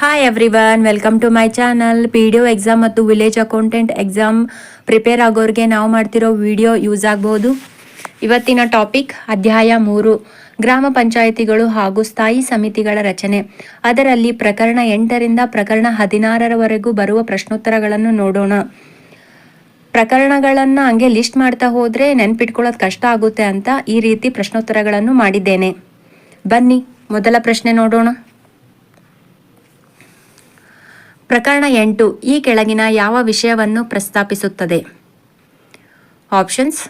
Hi everyone welcome to my channel P D O exam ಮತ್ತು village accountant exam prepare ಆಗೋರಿಗೆ ನಾವು ಮಾಡ್ತಿರೋ video use ಆಗ್ಬೋದು. ಇವತ್ತಿನ ಟಾಪಿಕ್ ಅಧ್ಯಾಯ ಮೂರು, ಗ್ರಾಮ ಪಂಚಾಯಿತಿಗಳು ಹಾಗೂ ಸ್ಥಾಯಿ ಸಮಿತಿಗಳ ರಚನೆ. ಅದರಲ್ಲಿ ಪ್ರಕರಣ ಎಂಟರಿಂದ ಪ್ರಕರಣ ಹದಿನಾರರವರೆಗೂ ಬರುವ ಪ್ರಶ್ನೋತ್ತರಗಳನ್ನು ನೋಡೋಣ. ಪ್ರಕರಣಗಳನ್ನು ಹಂಗೆ ಲಿಸ್ಟ್ ಮಾಡ್ತಾ ಹೋದರೆ ನೆನ್ಪಿಟ್ಕೊಳ್ಳೋದು ಕಷ್ಟ ಆಗುತ್ತೆ ಅಂತ ಈ ರೀತಿ ಪ್ರಶ್ನೋತ್ತರಗಳನ್ನು ಮಾಡಿದ್ದೇನೆ. ಬನ್ನಿ, ಮೊದಲ ಪ್ರಶ್ನೆ ನೋಡೋಣ. ಪ್ರಕರಣ ಎಂಟು, ಈ ಕೆಳಗಿನ ಯಾವ ವಿಷಯವನ್ನು ಪ್ರಸ್ತಾಪಿಸುತ್ತದೆ? ಆಪ್ಷನ್ಸ್,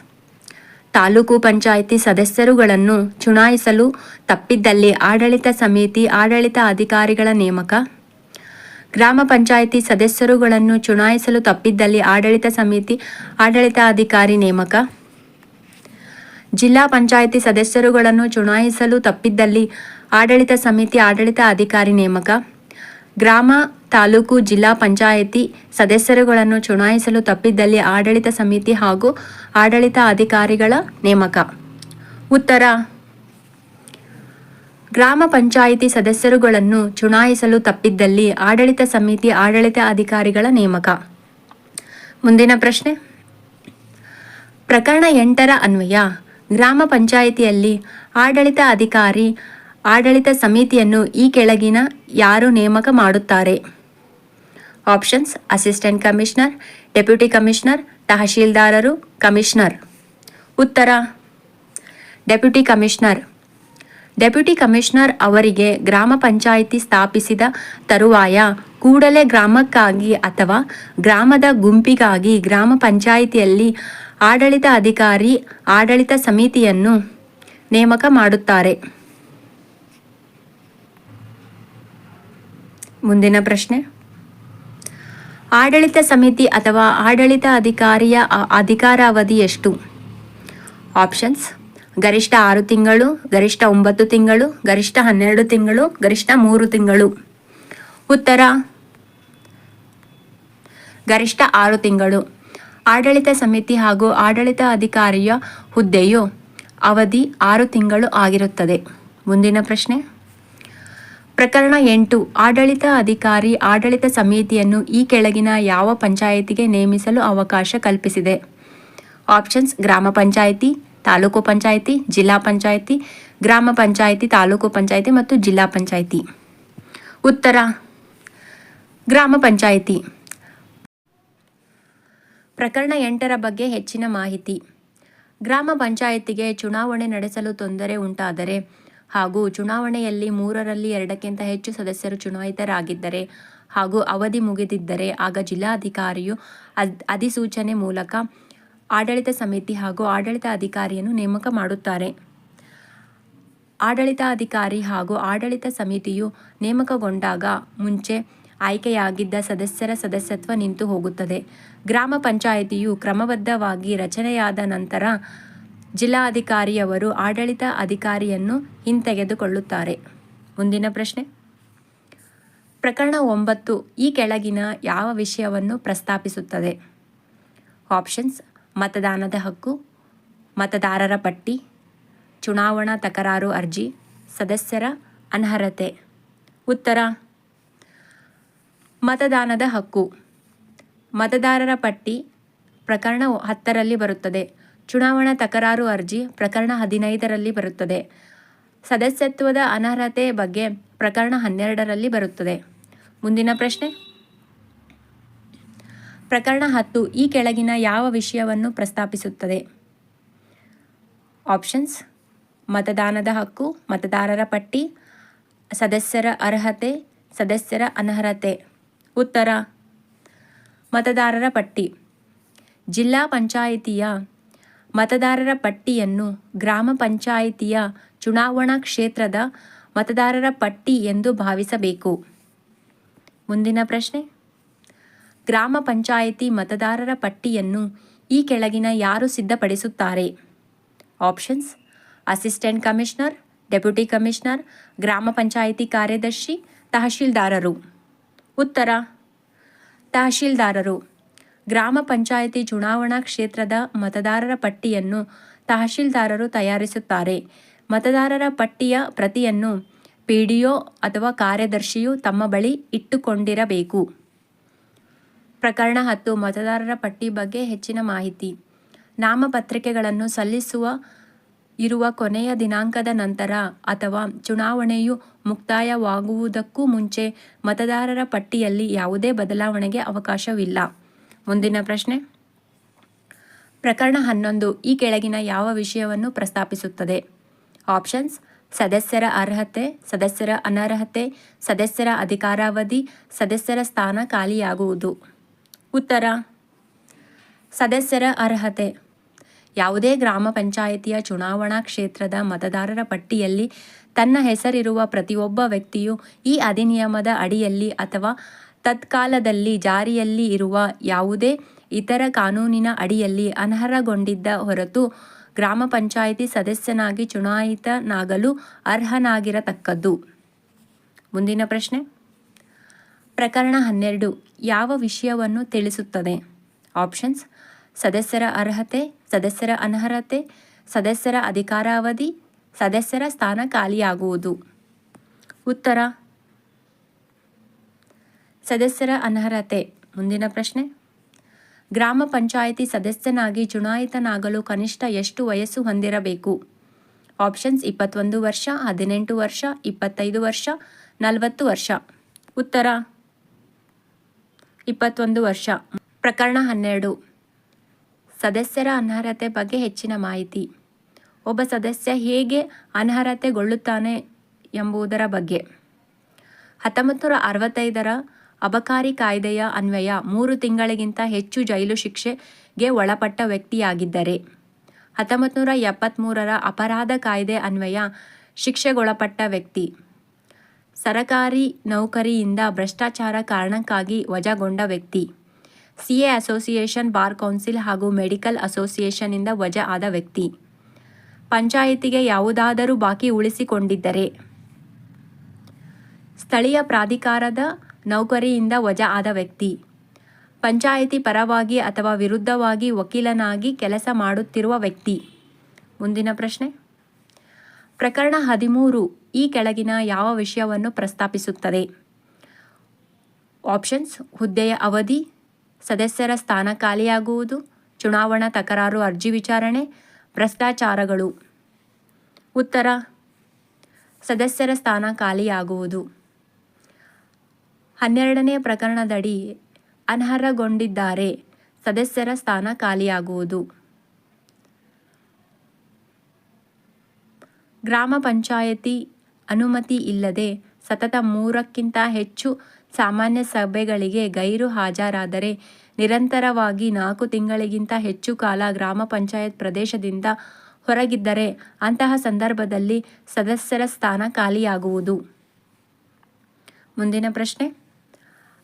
ತಾಲೂಕು ಪಂಚಾಯಿತಿ ಸದಸ್ಯರುಗಳನ್ನು ಚುನಾಯಿಸಲು ತಪ್ಪಿದ್ದಲ್ಲಿ ಆಡಳಿತ ಸಮಿತಿ ಆಡಳಿತ ಅಧಿಕಾರಿಗಳ ನೇಮಕ. ಗ್ರಾಮ ಪಂಚಾಯಿತಿ ಸದಸ್ಯರುಗಳನ್ನು ಚುನಾಯಿಸಲು ತಪ್ಪಿದ್ದಲ್ಲಿ ಆಡಳಿತ ಸಮಿತಿ ಆಡಳಿತ ಅಧಿಕಾರಿ ನೇಮಕ. ಜಿಲ್ಲಾ ಪಂಚಾಯಿತಿ ಸದಸ್ಯರುಗಳನ್ನು ಚುನಾಯಿಸಲು ತಪ್ಪಿದ್ದಲ್ಲಿ ಆಡಳಿತ ಸಮಿತಿ ಆಡಳಿತ ಅಧಿಕಾರಿ ನೇಮಕ. ಗ್ರಾಮ ತಾಲೂಕು ಜಿಲ್ಲಾ ಪಂಚಾಯಿತಿ ಸದಸ್ಯರುಗಳನ್ನು ಚುನಾಯಿಸಲು ತಪ್ಪಿದ್ದಲ್ಲಿ ಆಡಳಿತ ಸಮಿತಿ ಹಾಗೂ ಆಡಳಿತ ಅಧಿಕಾರಿಗಳ ನೇಮಕ. ಉತ್ತರ. ಗ್ರಾಮ ಪಂಚಾಯಿತಿ ಸದಸ್ಯರುಗಳನ್ನು ಚುನಾಯಿಸಲು ತಪ್ಪಿದ್ದಲ್ಲಿ ಆಡಳಿತ ಸಮಿತಿ ಆಡಳಿತ ಅಧಿಕಾರಿಗಳ ನೇಮಕ. ಮುಂದಿನ ಪ್ರಶ್ನೆ. ಪ್ರಕರಣ ಎಂಟರ ಅನ್ವಯ. ಗ್ರಾಮ ಪಂಚಾಯಿತಿಯಲ್ಲಿ ಆಡಳಿತ ಅಧಿಕಾರಿ, ಆಡಳಿತ ಸಮಿತಿಯನ್ನು ಈ ಕೆಳಗಿನ ಯಾರು ನೇಮಕ ಮಾಡುತ್ತಾರೆ? Options assistant commissioner deputy commissioner ತಹಶೀಲ್ದಾರರು commissioner ಉತ್ತರ ಡೆಪ್ಯೂಟಿ ಕಮಿಷನರ್ ಡೆಪ್ಯೂಟಿ ಕಮಿಷನರ್ ಅವರಿಗೆ ಗ್ರಾಮ ಪಂಚಾಯಿತಿ ಸ್ಥಾಪಿಸಿದ ತರುವಾಯ ಕೂಡಲೇ ಗ್ರಾಮಕ್ಕಾಗಿ ಅಥವಾ ಗ್ರಾಮದ ಗುಂಪಿಗಾಗಿ ಗ್ರಾಮ ಪಂಚಾಯಿತಿಯಲ್ಲಿ ಆಡಳಿತ ಅಧಿಕಾರಿ, ಆಡಳಿತ ಸಮಿತಿಯನ್ನು ನೇಮಕ ಮಾಡುತ್ತಾರೆ. ಮುಂದಿನ ಪ್ರಶ್ನೆ. ಆಡಳಿತ ಸಮಿತಿ ಅಥವಾ ಆಡಳಿತ ಅಧಿಕಾರಿಯ ಅಧಿಕಾರಾವಧಿ ಎಷ್ಟು? ಆಪ್ಷನ್ಸ್, ಗರಿಷ್ಠ ಆರು ತಿಂಗಳು, ಗರಿಷ್ಠ ಒಂಬತ್ತು ತಿಂಗಳು, ಗರಿಷ್ಠ ಹನ್ನೆರಡು ತಿಂಗಳು, ಗರಿಷ್ಠ ಮೂರು ತಿಂಗಳು. ಉತ್ತರ, ಗರಿಷ್ಠ ಆರು ತಿಂಗಳು. ಆಡಳಿತ ಸಮಿತಿ ಹಾಗೂ ಆಡಳಿತ ಅಧಿಕಾರಿಯ ಹುದ್ದೆಯು ಅವಧಿ ಆರು ತಿಂಗಳು ಆಗಿರುತ್ತದೆ. ಮುಂದಿನ ಪ್ರಶ್ನೆ. ಪ್ರಕರಣ ಎಂಟು. ಆಡಳಿತ ಅಧಿಕಾರಿ ಆಡಳಿತ ಸಮಿತಿಯನ್ನು ಈ ಕೆಳಗಿನ ಯಾವ ಪಂಚಾಯಿತಿಗೆ ನೇಮಿಸಲು ಅವಕಾಶ ಕಲ್ಪಿಸಿದೆ? ಆಪ್ಷನ್ಸ್, ಗ್ರಾಮ ಪಂಚಾಯಿತಿ, ತಾಲೂಕು ಪಂಚಾಯಿತಿ, ಜಿಲ್ಲಾ ಪಂಚಾಯಿತಿ, ಗ್ರಾಮ ಪಂಚಾಯಿತಿ, ತಾಲೂಕು ಪಂಚಾಯಿತಿ ಮತ್ತು ಜಿಲ್ಲಾ ಪಂಚಾಯಿತಿ. ಉತ್ತರ. ಗ್ರಾಮ ಪಂಚಾಯಿತಿ. ಪ್ರಕರಣ ಎಂಟರ ಬಗ್ಗೆ ಹೆಚ್ಚಿನ ಮಾಹಿತಿ. ಗ್ರಾಮ ಪಂಚಾಯಿತಿಗೆ ಚುನಾವಣೆ ನಡೆಸಲು ತೊಂದರೆ ಉಂಟಾದರೆ ಹಾಗೂ ಚುನಾವಣೆಯಲ್ಲಿ ಮೂರರಲ್ಲಿ ಎರಡಕ್ಕಿಂತ ಹೆಚ್ಚು ಸದಸ್ಯರು ಚುನಾಯಿತರಾಗಿದ್ದರೆ ಹಾಗೂ ಅವಧಿ ಮುಗಿದಿದ್ದರೆ ಆಗ ಜಿಲ್ಲಾಧಿಕಾರಿಯು ಅಧಿಸೂಚನೆ ಮೂಲಕ ಆಡಳಿತ ಸಮಿತಿ ಹಾಗೂ ಆಡಳಿತ ಅಧಿಕಾರಿಯನ್ನು ನೇಮಕ ಮಾಡುತ್ತಾರೆ. ಆಡಳಿತಾಧಿಕಾರಿ ಹಾಗೂ ಆಡಳಿತ ಸಮಿತಿಯು ನೇಮಕಗೊಂಡಾಗ ಮುಂಚೆ ಆಯ್ಕೆಯಾಗಿದ್ದ ಸದಸ್ಯರ ಸದಸ್ಯತ್ವ ನಿಂತು ಹೋಗುತ್ತದೆ. ಗ್ರಾಮ ಪಂಚಾಯಿತಿಯು ಕ್ರಮಬದ್ಧವಾಗಿ ರಚನೆಯಾದ ನಂತರ ಜಿಲ್ಲಾಧಿಕಾರಿಯವರು ಆಡಳಿತ ಅಧಿಕಾರಿಯನ್ನು ಹಿಂತೆಗೆದುಕೊಳ್ಳುತ್ತಾರೆ. ಮುಂದಿನ ಪ್ರಶ್ನೆ. ಪ್ರಕರಣ ಒಂಬತ್ತು, ಈ ಕೆಳಗಿನ ಯಾವ ವಿಷಯವನ್ನು ಪ್ರಸ್ತಾಪಿಸುತ್ತದೆ? ಆಪ್ಷನ್ಸ್, ಮತದಾನದ ಹಕ್ಕು, ಮತದಾರರ ಪಟ್ಟಿ, ಚುನಾವಣಾ ತಕರಾರು ಅರ್ಜಿ, ಸದಸ್ಯರ ಅನರ್ಹತೆ. ಉತ್ತರ. ಮತದಾನದ ಹಕ್ಕು. ಮತದಾರರ ಪಟ್ಟಿ ಪ್ರಕರಣ ಹತ್ತರಲ್ಲಿ ಬರುತ್ತದೆ. ಚುನಾವಣಾ ತಕರಾರು ಅರ್ಜಿ ಪ್ರಕರಣ ಹದಿನೈದರಲ್ಲಿ ಬರುತ್ತದೆ. ಸದಸ್ಯತ್ವದ ಅನರ್ಹತೆ ಬಗ್ಗೆ ಪ್ರಕರಣ ಹನ್ನೆರಡರಲ್ಲಿ ಬರುತ್ತದೆ. ಮುಂದಿನ ಪ್ರಶ್ನೆ. ಪ್ರಕರಣ ಹತ್ತು, ಈ ಕೆಳಗಿನ ಯಾವ ವಿಷಯವನ್ನು ಪ್ರಸ್ತಾಪಿಸುತ್ತದೆ? ಆಪ್ಷನ್ಸ್, ಮತದಾನದ ಹಕ್ಕು, ಮತದಾರರ ಪಟ್ಟಿ, ಸದಸ್ಯರ ಅರ್ಹತೆ, ಸದಸ್ಯರ ಅನರ್ಹತೆ. ಉತ್ತರ, ಮತದಾರರ ಪಟ್ಟಿ. ಜಿಲ್ಲಾ ಪಂಚಾಯಿತಿಯ ಮತದಾರರ ಪಟ್ಟಿಯನ್ನು ಗ್ರಾಮ ಪಂಚಾಯಿತಿಯ ಚುನಾವಣಾ ಕ್ಷೇತ್ರದ ಮತದಾರರ ಪಟ್ಟಿ ಎಂದು ಭಾವಿಸಬೇಕು. ಮುಂದಿನ ಪ್ರಶ್ನೆ. ಗ್ರಾಮ ಪಂಚಾಯಿತಿ ಮತದಾರರ ಪಟ್ಟಿಯನ್ನು ಈ ಕೆಳಗಿನ ಯಾರು ಸಿದ್ಧಪಡಿಸುತ್ತಾರೆ? Options, assistant commissioner, deputy commissioner, gram panchayat ಕಾರ್ಯದರ್ಶಿ, ತಹಶೀಲ್ದಾರರು. ಉತ್ತರ, ತಹಶೀಲ್ದಾರರು. ಗ್ರಾಮ ಪಂಚಾಯಿತಿ ಚುನಾವಣಾ ಕ್ಷೇತ್ರದ ಮತದಾರರ ಪಟ್ಟಿಯನ್ನು ತಹಶೀಲ್ದಾರರು ತಯಾರಿಸುತ್ತಾರೆ. ಮತದಾರರ ಪಟ್ಟಿಯ ಪ್ರತಿಯನ್ನು ಪಿ ಡಿ ಒ ಅಥವಾ ಕಾರ್ಯದರ್ಶಿಯು ತಮ್ಮ ಬಳಿ ಇಟ್ಟುಕೊಂಡಿರಬೇಕು. ಪ್ರಕರಣ ಹತ್ತು, ಮತದಾರರ ಪಟ್ಟಿ ಬಗ್ಗೆ ಹೆಚ್ಚಿನ ಮಾಹಿತಿ. ನಾಮಪತ್ರಿಕೆಗಳನ್ನು ಸಲ್ಲಿಸುವ, ಇರುವ ಕೊನೆಯ ದಿನಾಂಕದ ನಂತರ ಅಥವಾ ಚುನಾವಣೆಯು ಮುಕ್ತಾಯವಾಗುವುದಕ್ಕೂ ಮುಂಚೆ ಮತದಾರರ ಪಟ್ಟಿಯಲ್ಲಿ ಯಾವುದೇ ಬದಲಾವಣೆಗೆ ಅವಕಾಶವಿಲ್ಲ. ಮುಂದಿನ ಪ್ರಶ್ನೆ. ಪ್ರಕರಣ ಹನ್ನೊಂದು ಈ ಕೆಳಗಿನ ಯಾವ ವಿಷಯವನ್ನು ಪ್ರಸ್ತಾಪಿಸುತ್ತದೆ? ಆಪ್ಷನ್ಸ್, ಸದಸ್ಯರ ಅರ್ಹತೆ, ಸದಸ್ಯರ ಅನರ್ಹತೆ, ಸದಸ್ಯರ ಅಧಿಕಾರಾವಧಿ, ಸದಸ್ಯರ ಸ್ಥಾನ ಖಾಲಿಯಾಗುವುದು. ಉತ್ತರ, ಸದಸ್ಯರ ಅರ್ಹತೆ. ಯಾವುದೇ ಗ್ರಾಮ ಪಂಚಾಯಿತಿಯ ಚುನಾವಣಾ ಕ್ಷೇತ್ರದ ಮತದಾರರ ಪಟ್ಟಿಯಲ್ಲಿ ತನ್ನ ಹೆಸರಿರುವ ಪ್ರತಿಯೊಬ್ಬ ವ್ಯಕ್ತಿಯು ಈ ಅಧಿನಿಯಮದ ಅಡಿಯಲ್ಲಿ ಅಥವಾ ತತ್ಕಾಲದಲ್ಲಿ ಜಾರಿಯಲ್ಲಿ ಇರುವ ಯಾವುದೇ ಇತರ ಕಾನೂನಿನ ಅಡಿಯಲ್ಲಿ ಅನರ್ಹಗೊಂಡಿದ್ದ ಹೊರತು ಗ್ರಾಮ ಪಂಚಾಯಿತಿ ಸದಸ್ಯನಾಗಿ ಚುನಾಯಿತನಾಗಲು ಅರ್ಹನಾಗಿರತಕ್ಕದ್ದು. ಮುಂದಿನ ಪ್ರಶ್ನೆ. ಪ್ರಕರಣ ಹನ್ನೆರಡು. ಯಾವ ವಿಷಯವನ್ನು ತಿಳಿಸುತ್ತದೆ? ಆಪ್ಷನ್ಸ್. ಸದಸ್ಯರ ಅರ್ಹತೆ, ಸದಸ್ಯರ ಅನರ್ಹತೆ, ಸದಸ್ಯರ ಅಧಿಕಾರಾವಧಿ, ಸದಸ್ಯರ ಸ್ಥಾನ ಖಾಲಿಯಾಗುವುದು. ಉತ್ತರ. ಸದಸ್ಯರ ಅನರ್ಹತೆ. ಮುಂದಿನ ಪ್ರಶ್ನೆ. ಗ್ರಾಮ ಪಂಚಾಯಿತಿ ಸದಸ್ಯನಾಗಿ ಚುನಾಯಿತನಾಗಲು ಕನಿಷ್ಠ ಎಷ್ಟು ವಯಸ್ಸು ಹೊಂದಿರಬೇಕು? ಆಪ್ಷನ್ಸ್ ಇಪ್ಪತ್ತೊಂದು ವರ್ಷ, ಹದಿನೆಂಟು ವರ್ಷ, ಇಪ್ಪತ್ತೈದು ವರ್ಷ, ನಲವತ್ತು ವರ್ಷ. ಉತ್ತರ. ಇಪ್ಪತ್ತೊಂದು ವರ್ಷ. ಪ್ರಕರಣ ಹನ್ನೆರಡು. ಸದಸ್ಯರ ಅನರ್ಹತೆ ಬಗ್ಗೆ ಹೆಚ್ಚಿನ ಮಾಹಿತಿ. ಒಬ್ಬ ಸದಸ್ಯ ಹೇಗೆ ಅನರ್ಹತೆಗೊಳ್ಳುತ್ತಾನೆ ಎಂಬುದರ ಬಗ್ಗೆ. ಹತ್ತೊಂಬತ್ತು ನೂರ ಅರವತ್ತೈದರ ಅಬಕಾರಿ ಕಾಯ್ದೆಯ ಅನ್ವಯ ಮೂರು ತಿಂಗಳಿಗಿಂತ ಹೆಚ್ಚು ಜೈಲು ಶಿಕ್ಷೆಗೆ ಒಳಪಟ್ಟ ವ್ಯಕ್ತಿಯಾಗಿದ್ದರೆ. ಹತ್ತೊಂಬತ್ತು ನೂರ ಎಪ್ಪತ್ತ್ಮೂರರ ಅಪರಾಧ ಕಾಯ್ದೆ ಅನ್ವಯ ಶಿಕ್ಷೆಗೊಳಪಟ್ಟ ವ್ಯಕ್ತಿ. ಸರಕಾರಿ ನೌಕರಿಯಿಂದ ಭ್ರಷ್ಟಾಚಾರ ಕಾರಣಕ್ಕಾಗಿ ವಜಾಗೊಂಡ ವ್ಯಕ್ತಿ. ಸಿಎ ಅಸೋಸಿಯೇಷನ್, ಬಾರ್ ಕೌನ್ಸಿಲ್ ಹಾಗೂ ಮೆಡಿಕಲ್ ಅಸೋಸಿಯೇಷನ್ನಿಂದ ವಜಾ ಆದ ವ್ಯಕ್ತಿ. ಪಂಚಾಯಿತಿಗೆ ಯಾವುದಾದರೂ ಬಾಕಿ ಉಳಿಸಿಕೊಂಡಿದ್ದರೆ. ಸ್ಥಳೀಯ ಪ್ರಾಧಿಕಾರದ ನೌಕರಿಯಿಂದ ವಜಾ ಆದ ವ್ಯಕ್ತಿ. ಪಂಚಾಯಿತಿ ಪರವಾಗಿ ಅಥವಾ ವಿರುದ್ಧವಾಗಿ ವಕೀಲನಾಗಿ ಕೆಲಸ ಮಾಡುತ್ತಿರುವ ವ್ಯಕ್ತಿ. ಮುಂದಿನ ಪ್ರಶ್ನೆ. ಪ್ರಕರಣ ಹದಿಮೂರು ಈ ಕೆಳಗಿನ ಯಾವ ವಿಷಯವನ್ನು ಪ್ರಸ್ತಾಪಿಸುತ್ತದೆ? ಆಪ್ಷನ್ಸ್, ಹುದ್ದೆಯ ಅವಧಿ, ಸದಸ್ಯರ ಸ್ಥಾನ ಖಾಲಿಯಾಗುವುದು, ಚುನಾವಣಾ ತಕರಾರು ಅರ್ಜಿ ವಿಚಾರಣೆ, ಭ್ರಷ್ಟಾಚಾರಗಳು. ಉತ್ತರ. ಸದಸ್ಯರ ಸ್ಥಾನ ಖಾಲಿಯಾಗುವುದು. ಹನ್ನೆರಡನೇ ಪ್ರಕರಣದಡಿ ಅನರ್ಹಗೊಂಡಿದ್ದಾರೆ. ಸದಸ್ಯರ ಸ್ಥಾನ ಖಾಲಿಯಾಗುವುದು. ಗ್ರಾಮ ಪಂಚಾಯತಿ ಅನುಮತಿ ಇಲ್ಲದೆ ಸತತ ಮೂರಕ್ಕಿಂತ ಹೆಚ್ಚು ಸಾಮಾನ್ಯ ಸಭೆಗಳಿಗೆ ಗೈರು ಹಾಜರಾದರೆ ನಿರಂತರವಾಗಿ ನಾಲ್ಕು ತಿಂಗಳಿಗಿಂತ ಹೆಚ್ಚು ಕಾಲ ಗ್ರಾಮ ಪಂಚಾಯತ್ ಪ್ರದೇಶದಿಂದ ಹೊರಗಿದ್ದರೆ ಅಂತಹ ಸಂದರ್ಭದಲ್ಲಿ ಸದಸ್ಯರ ಸ್ಥಾನ ಖಾಲಿಯಾಗುವುದು. ಮುಂದಿನ ಪ್ರಶ್ನೆ.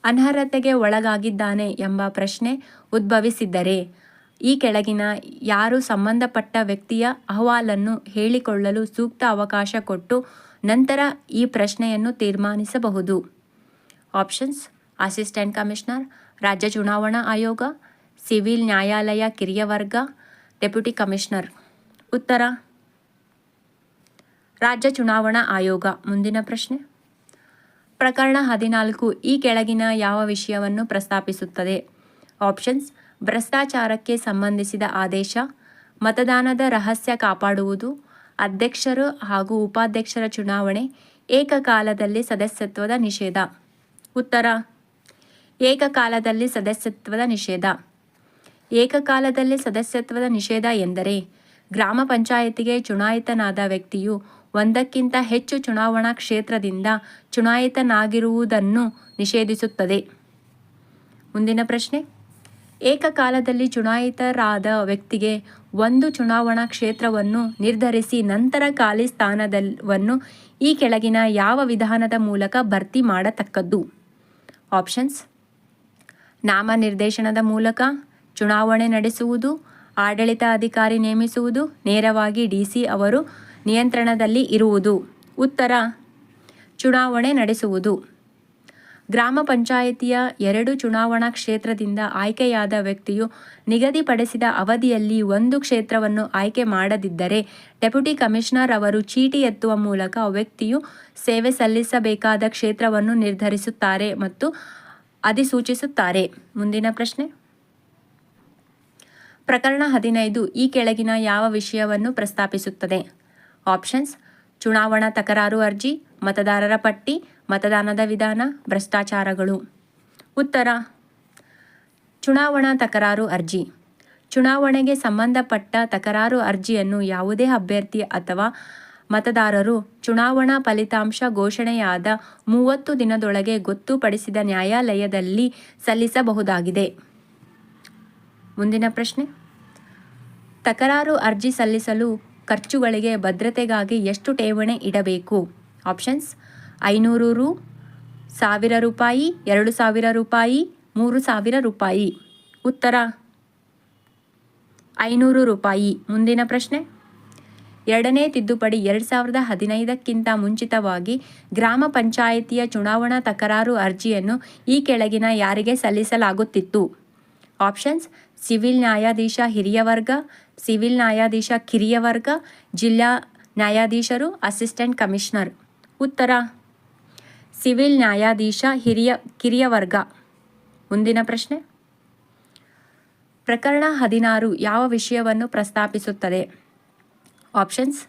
ಅನರ್ಹತೆಗೆ ಒಳಗಾಗಿದ್ದಾನೆ ಎಂಬ ಪ್ರಶ್ನೆ ಉದ್ಭವಿಸಿದ್ದರೆ, ಈ ಕೆಳಗಿನ ಯಾರು ಸಂಬಂಧಪಟ್ಟ ವ್ಯಕ್ತಿಯ ಅಹವಾಲನ್ನು ಹೇಳಿಕೊಳ್ಳಲು ಸೂಕ್ತ ಅವಕಾಶ ಕೊಟ್ಟು ನಂತರ ಈ ಪ್ರಶ್ನೆಯನ್ನು ತೀರ್ಮಾನಿಸಬಹುದು. ಆಪ್ಷನ್ಸ್, ಅಸಿಸ್ಟೆಂಟ್ ಕಮಿಷನರ್, ರಾಜ್ಯ ಚುನಾವಣಾ ಆಯೋಗ, ಸಿವಿಲ್ ನ್ಯಾಯಾಲಯ ಕಿರಿಯ ವರ್ಗ, ಡೆಪ್ಯೂಟಿ ಕಮಿಷನರ್. ಉತ್ತರ, ರಾಜ್ಯ ಚುನಾವಣಾ ಆಯೋಗ. ಮುಂದಿನ ಪ್ರಶ್ನೆ. ಪ್ರಕರಣ ಹದಿನಾಲ್ಕು ಈ ಕೆಳಗಿನ ಯಾವ ವಿಷಯವನ್ನು ಪ್ರಸ್ತಾಪಿಸುತ್ತದೆ? ಆಪ್ಷನ್ಸ್, ಭ್ರಷ್ಟಾಚಾರಕ್ಕೆ ಸಂಬಂಧಿಸಿದ ಆದೇಶ, ಮತದಾನದ ರಹಸ್ಯ ಕಾಪಾಡುವುದು, ಅಧ್ಯಕ್ಷರು ಹಾಗೂ ಉಪಾಧ್ಯಕ್ಷರ ಚುನಾವಣೆ, ಏಕಕಾಲದಲ್ಲಿ ಸದಸ್ಯತ್ವದ ನಿಷೇಧ. ಉತ್ತರ, ಏಕಕಾಲದಲ್ಲಿ ಸದಸ್ಯತ್ವದ ನಿಷೇಧ. ಏಕಕಾಲದಲ್ಲಿ ಸದಸ್ಯತ್ವದ ನಿಷೇಧ ಎಂದರೆ, ಗ್ರಾಮ ಪಂಚಾಯತಿಗೆ ಚುನಾಯಿತನಾದ ವ್ಯಕ್ತಿಯು ಒಂದಕ್ಕಿಂತ ಹೆಚ್ಚು ಚುನಾವಣಾ ಕ್ಷೇತ್ರದಿಂದ ಚುನಾಯಿತನಾಗಿರುವುದನ್ನು ನಿಷೇಧಿಸುತ್ತದೆ. ಮುಂದಿನ ಪ್ರಶ್ನೆ. ಏಕಕಾಲದಲ್ಲಿ ಚುನಾಯಿತರಾದ ವ್ಯಕ್ತಿಗೆ ಒಂದು ಚುನಾವಣಾ ಕ್ಷೇತ್ರವನ್ನು ನಿರ್ಧರಿಸಿ ನಂತರ ಖಾಲಿ ಸ್ಥಾನದವನ್ನು ಈ ಕೆಳಗಿನ ಯಾವ ವಿಧಾನದ ಮೂಲಕ ಭರ್ತಿ ಮಾಡತಕ್ಕದ್ದು? ಆಪ್ಷನ್ಸ್. ನಾಮನಿರ್ದೇಶನದ ಮೂಲಕ ಚುನಾವಣೆ ನಡೆಸುವುದು ಆಡಳಿತ ಅಧಿಕಾರಿ ನೇಮಿಸುವುದು, ನೇರವಾಗಿ ಡಿಸಿ ಅವರು ನಿಯಂತ್ರಣದಲ್ಲಿ ಇರುವುದು. ಉತ್ತರ, ಚುನಾವಣೆ ನಡೆಸುವುದು. ಗ್ರಾಮ ಪಂಚಾಯಿತಿಯ ಎರಡು ಚುನಾವಣಾ ಕ್ಷೇತ್ರದಿಂದ ಆಯ್ಕೆಯಾದ ವ್ಯಕ್ತಿಯು ನಿಗದಿಪಡಿಸಿದ ಅವಧಿಯಲ್ಲಿ ಒಂದು ಕ್ಷೇತ್ರವನ್ನು ಆಯ್ಕೆ ಮಾಡದಿದ್ದರೆ ಡೆಪ್ಯೂಟಿ ಕಮಿಷನರ್ ಅವರು ಚೀಟಿ ಎತ್ತುವ ಮೂಲಕ ವ್ಯಕ್ತಿಯು ಸೇವೆ ಸಲ್ಲಿಸಬೇಕಾದ ಕ್ಷೇತ್ರವನ್ನು ನಿರ್ಧರಿಸುತ್ತಾರೆ ಮತ್ತು ಅಧಿಸೂಚಿಸುತ್ತಾರೆ. ಮುಂದಿನ ಪ್ರಶ್ನೆ. ಪ್ರಕರಣ ಹದಿನೈದು ಈ ಕೆಳಗಿನ ಯಾವ ವಿಷಯವನ್ನು ಪ್ರಸ್ತಾಪಿಸುತ್ತದೆ? ಆಪ್ಷನ್ಸ್ ಚುನಾವಣಾ ತಕರಾರು ಅರ್ಜಿ, ಮತದಾರರ ಪಟ್ಟಿ, ಮತದಾನದ ವಿಧಾನ, ಭ್ರಷ್ಟಾಚಾರಗಳು. ಉತ್ತರ. ಚುನಾವಣಾ ತಕರಾರು ಅರ್ಜಿ. ಚುನಾವಣೆಗೆ ಸಂಬಂಧಪಟ್ಟ ತಕರಾರು ಅರ್ಜಿಯನ್ನು ಯಾವುದೇ ಅಭ್ಯರ್ಥಿ ಅಥವಾ ಮತದಾರರು ಚುನಾವಣಾ ಫಲಿತಾಂಶ ಘೋಷಣೆಯಾದ ಮೂವತ್ತು ದಿನದೊಳಗೆ ಗೊತ್ತುಪಡಿಸಿದ ನ್ಯಾಯಾಲಯದಲ್ಲಿ ಸಲ್ಲಿಸಬಹುದಾಗಿದೆ. ಮುಂದಿನ ಪ್ರಶ್ನೆ. ತಕರಾರು ಅರ್ಜಿ ಸಲ್ಲಿಸಲು ಖರ್ಚುಗಳಿಗೆ ಭದ್ರತೆಗಾಗಿ ಎಷ್ಟು ಠೇವಣಿ ಇಡಬೇಕು? ಆಪ್ಷನ್ಸ್, ಐನೂರು ರು, ಸಾವಿರ ರೂಪಾಯಿ, ಎರಡು ಸಾವಿರ ರೂಪಾಯಿ, ಮೂರು ಸಾವಿರ ರೂಪಾಯಿ. ಉತ್ತರ, ಐನೂರು ರೂಪಾಯಿ. ಮುಂದಿನ ಪ್ರಶ್ನೆ. ಎರಡನೇ ತಿದ್ದುಪಡಿ ಎರಡು ಸಾವಿರದ ಹದಿನೈದಕ್ಕಿಂತ ಮುಂಚಿತವಾಗಿ ಗ್ರಾಮ ಪಂಚಾಯಿತಿಯ ಚುನಾವಣಾ ತಕರಾರು ಅರ್ಜಿಯನ್ನು ಈ ಕೆಳಗಿನ ಯಾರಿಗೆ ಸಲ್ಲಿಸಲಾಗುತ್ತಿತ್ತು? ಆಪ್ಷನ್ಸ್, ಸಿವಿಲ್ ನ್ಯಾಯಾಧೀಶ ಹಿರಿಯ ವರ್ಗ ಸಿವಿಲ್ ನ್ಯಾಯಾಧೀಶ ಕಿರಿಯ ವರ್ಗ ಜಿಲ್ಲಾ ನ್ಯಾಯಾಧೀಶರು, ಅಸಿಸ್ಟೆಂಟ್ ಕಮಿಷನರ್. ಉತ್ತರ. ಸಿವಿಲ್ ನ್ಯಾಯಾಧೀಶ ಹಿರಿಯ ಕಿರಿಯ ವರ್ಗ ಮುಂದಿನ ಪ್ರಶ್ನೆ. ಪ್ರಕರಣ ಹದಿನಾರು ಯಾವ ವಿಷಯವನ್ನು ಪ್ರಸ್ತಾಪಿಸುತ್ತದೆ? ಆಪ್ಷನ್ಸ್.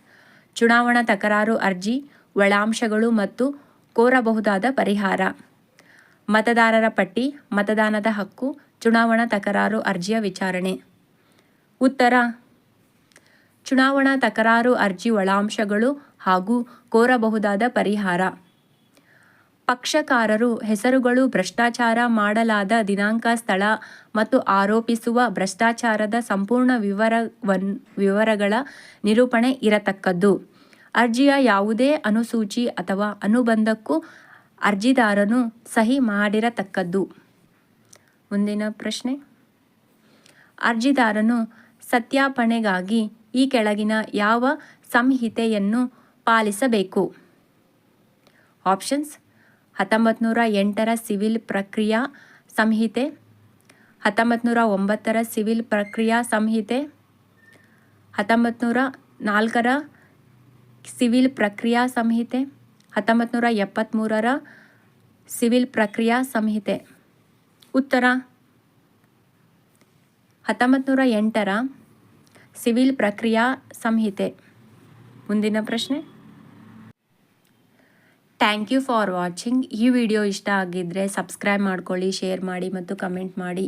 ಚುನಾವಣಾ ತಕರಾರು ಅರ್ಜಿ, ಒಳಾಂಶಗಳು ಮತ್ತು ಕೋರಬಹುದಾದ ಪರಿಹಾರ. ಮತದಾರರ ಪಟ್ಟಿ, ಮತದಾನದ ಹಕ್ಕು, ಚುನಾವಣಾ ತಕರಾರು ಅರ್ಜಿಯ ವಿಚಾರಣೆ. ಉತ್ತರ. ಚುನಾವಣಾ ತಕರಾರು ಅರ್ಜಿ ಒಳಾಂಶಗಳು ಹಾಗೂ ಕೋರಬಹುದಾದ ಪರಿಹಾರ. ಪಕ್ಷಕಾರರು ಹೆಸರುಗಳು ಭ್ರಷ್ಟಾಚಾರ ಮಾಡಲಾದ ದಿನಾಂಕ, ಸ್ಥಳ ಮತ್ತು ಆರೋಪಿಸುವ ಭ್ರಷ್ಟಾಚಾರದ ಸಂಪೂರ್ಣ ವಿವರವನ್ ವಿವರಗಳ ನಿರೂಪಣೆ ಇರತಕ್ಕದ್ದು. ಅರ್ಜಿಯ ಯಾವುದೇ ಅನುಸೂಚಿ ಅಥವಾ ಅನುಬಂಧಕ್ಕೂ ಅರ್ಜಿದಾರನು ಸಹಿ ಮಾಡಿರತಕ್ಕದ್ದು. ಮುಂದಿನ ಪ್ರಶ್ನೆ. ಅರ್ಜಿದಾರನು ಸತ್ಯಾಪಣೆಗಾಗಿ ಈ ಕೆಳಗಿನ ಯಾವ ಸಂಹಿತೆಯನ್ನು ಪಾಲಿಸಬೇಕು? ಆಪ್ಷನ್ಸ್ ಹತ್ತೊಂಬತ್ತು ನೂರ ಎಂಟರ ಸಿವಿಲ್ ಪ್ರಕ್ರಿಯಾ ಸಂಹಿತೆ ಹತ್ತೊಂಬತ್ತು ನೂರ ಒಂಬತ್ತರ ಸಿವಿಲ್ ಪ್ರಕ್ರಿಯಾ ಸಂಹಿತೆ ಹತ್ತೊಂಬತ್ತು ನೂರ ನಾಲ್ಕರ ಸಿವಿಲ್ ಪ್ರಕ್ರಿಯಾ ಸಂಹಿತೆ ಹತ್ತೊಂಬತ್ತು ನೂರ ಎಪ್ಪತ್ತ್ಮೂರರ ಸಿವಿಲ್ ಪ್ರಕ್ರಿಯಾ ಸಂಹಿತೆ. ಉತ್ತರ ಹತ್ತೊಂಬತ್ತು ನೂರ ಎಂಟರ ಸಿವಿಲ್ ಪ್ರಕ್ರಿಯಾ ಸಂಹಿತೆ. ಮುಂದಿನ ಪ್ರಶ್ನೆ. ಥ್ಯಾಂಕ್ ಯು ಫಾರ್ ವಾಚಿಂಗ್ ಈ ವಿಡಿಯೋ ಇಷ್ಟ ಆಗಿದ್ದರೆ ಸಬ್ಸ್ಕ್ರೈಬ್ ಮಾಡ್ಕೊಳ್ಳಿ ಶೇರ್ ಮಾಡಿ ಮತ್ತು ಕಮೆಂಟ್ ಮಾಡಿ.